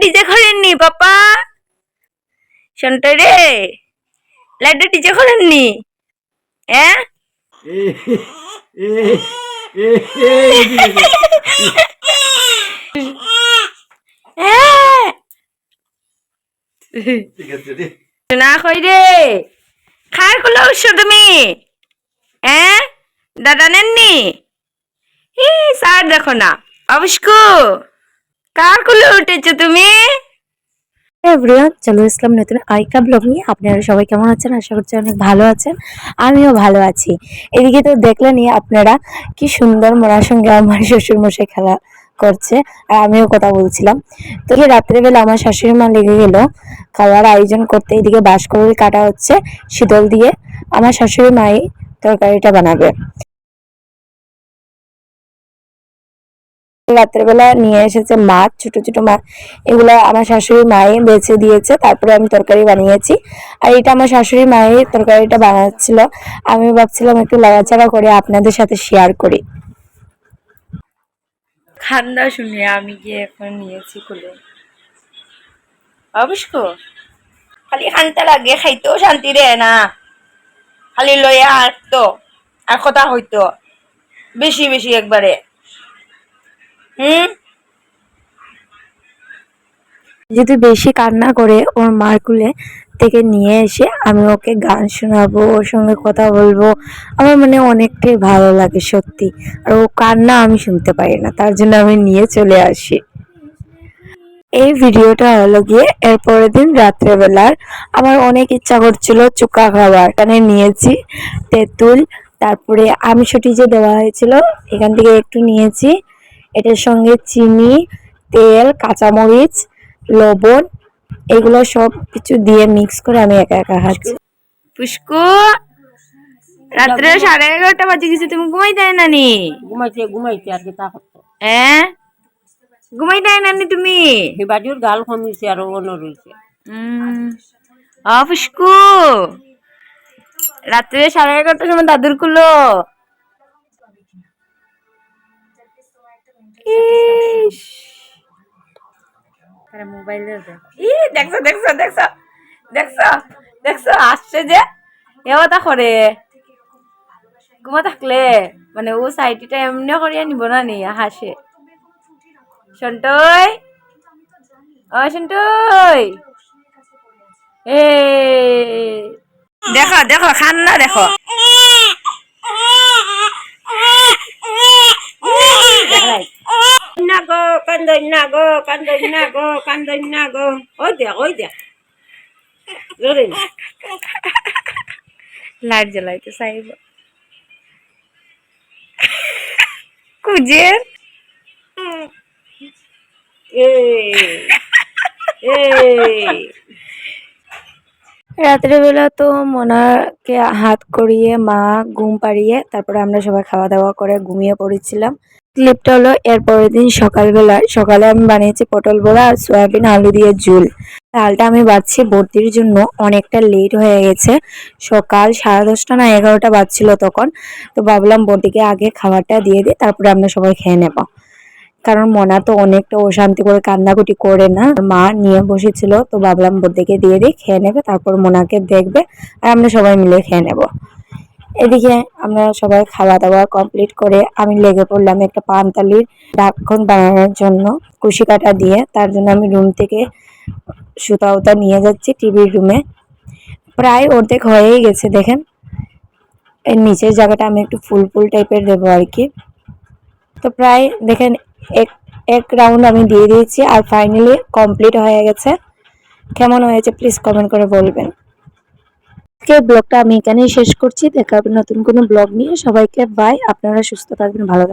DJ রে লাইটটা DJ করেননি হ্যাঁ? না রে তুমি। হ্যাঁ? দাদা নেননি? ই স্যার দেখো না অবস্কু কার কুলো উঠেছো তুমি? এভরিওয়ান চলো ইসলাম, নতুন আরেকটা ব্লগ নিয়ে আপনারা সবাই কেমন আছেন? আশা করছি অনেক ভালো আছেন। আমিও ভালো আছি। এদিকে তো দেখলেনই আপনারা কি সুন্দর মোনার সঙ্গে আমার শ্বশুর মশাই খেলা করছে, আর আমিও কথা বলছিলাম। তো রাত্রেবেলা আমার শাশুড়ি মা লেগে গেল, খাওয়ার আয়োজন করতে। এদিকে বাঁশকড়ি কাটা হচ্ছে শীতল দিয়ে। আমার শাশুড়ি মাই তরকারিটা বানাবে। রাত্রেবেলা নিয়ে এসেছে মাছ ছোট ছোট মাছ এগুলো আমার শাশুড়ি মায়ে বেছে দিয়েছে, তারপরে আমি তরকারি বানিয়েছি। আর এটা আমার শাশুড়ি মায়ের তরকারিটা বানাচ্ছিল। আমি ভাবছিলাম একটু লাড়াচাড়া করে আপনাদের সাথে শেয়ার করি। খান্দা শুনে, আমি গিয়ে এখন নিয়েছি খুলে। অবশ্য খালি খানতে লাগে খাইতেও শান্তি রে না। খালি লইয়া আসতো আর কথা হইতো। বেশি বেশি একবারে। হুম? যদি বেশি কান্না করে ওর মার কুলে থেকে নিয়ে এসে আমি ওকে গান শোনাবো, ওর সঙ্গে কথা বলব, আমার মানে অনেকটাই ভালো লাগে সত্যি। আর ও কান্না আমি শুনতে পারি না, তার জন্য আমি নিয়ে চলে আসি। এই ভিডিওটা হলো গিয়ে এর পরের দিন রাত্রেবেলার। আমার অনেক ইচ্ছা করছিল চুকা খাবার। এখানে নিয়েছি তেঁতুল, তারপরে আমিষটি যে দেওয়া হয়েছিল, এখান থেকে একটু নিয়েছি। এটার সঙ্গে চিনি তেল কাঁচামরিচ লবণ এগুলো সব কিছু দিয়ে মিক্স করে আমি একা একা খাচ্ছি। পুষ্কু রাত্রে সাড়ে এগারোটা বাজে গেছে তুমি ঘুমাই দেয় নানি ঘুমাইছে ঘুমাইছে আর কি তা করতো। হ্যাঁ ঘুমাই দেয় নানি তুমি? বাজুর গাল কমিছে আর অন্য রয়েছে। পুষ্কু রাত্রে সাড়ে এগারোটার সময় দাদুর কুলো। ইস। মোবাইলে ই দেখছ দেখছ দেখছ দেখছ দেখছ আসছে যে এওটা করে ঘুমা থাকলে মানে ও সাইটিটা এমনি করিয়া নিব না নি হাসে সন্তই ও সন্তই। এ দেখো দেখো খান্না দেখো না গো কান্দন কান্দন না গো কান্দন না গো। ওই দেখ ওই দেখ। জোরে। লাইট জ্বালাইতে চাইব কুজের। রাত্রেবেলা তো মোনাকে হাত করিয়ে মা ঘুম পাড়িয়ে তারপরে আমরা সবাই খাওয়া দাওয়া করে ঘুমিয়ে পড়েছিলাম। ক্লিপটা হলো এর পরের দিন সকালবেলা, সকালে আমি বানিয়েছি পটল বড়া আর সয়াবিন আলু দিয়ে ঝুল। ডালটা আমি বাচ্ছি ভর্তির জন্য, অনেকটা লেট হয়ে গেছে। সকাল সাড়ে দশটা না এগারোটা বাজছিল তখন। তো ভাবলাম বটিকে আগে খাবারটা দিয়ে দিই, তারপরে আমরা সবাই খেয়ে নেব। কারণ মনা তো অনেকটা অশান্তি করে কান্নাকুটি করে না। মা নিয়ে বসেছিল, তো ভাবলাম বদিকে দিয়ে দিই, খেয়ে নেবে, তারপর মোনাকে দেখবে, আর আমরা সবাই মিলে খেয়ে নেব। এদিকে আমরা সবাই খাওয়া দাওয়া কমপ্লিট করে আমি লেগে পড়লাম একটা পানতালির ডাকখন বানানোর জন্য কুশি কাটা দিয়ে। তার জন্য আমি রুম থেকে সুতা উতা নিয়ে যাচ্ছি টিভির রুমে প্রায় অর্ধেক হয়েই গেছে, দেখেন। এর নিচের জায়গাটা আমি একটু ফুল ফুল টাইপের দেবো আর কি। তো প্রায়, দেখেন, এক এক রাউন্ড আমি দিয়ে দিয়েছি আর ফাইনালি কমপ্লিট হয়ে গেছে। কেমন হয়েছে প্লিজ কমেন্ট করে বলবেন। আজকের ব্লগটা আমি এখানেই শেষ করছি। দেখা হবে নতুন কোনো ব্লগ নিয়ে। সবাইকে বাই আপনারা সুস্থ থাকবেন, ভালো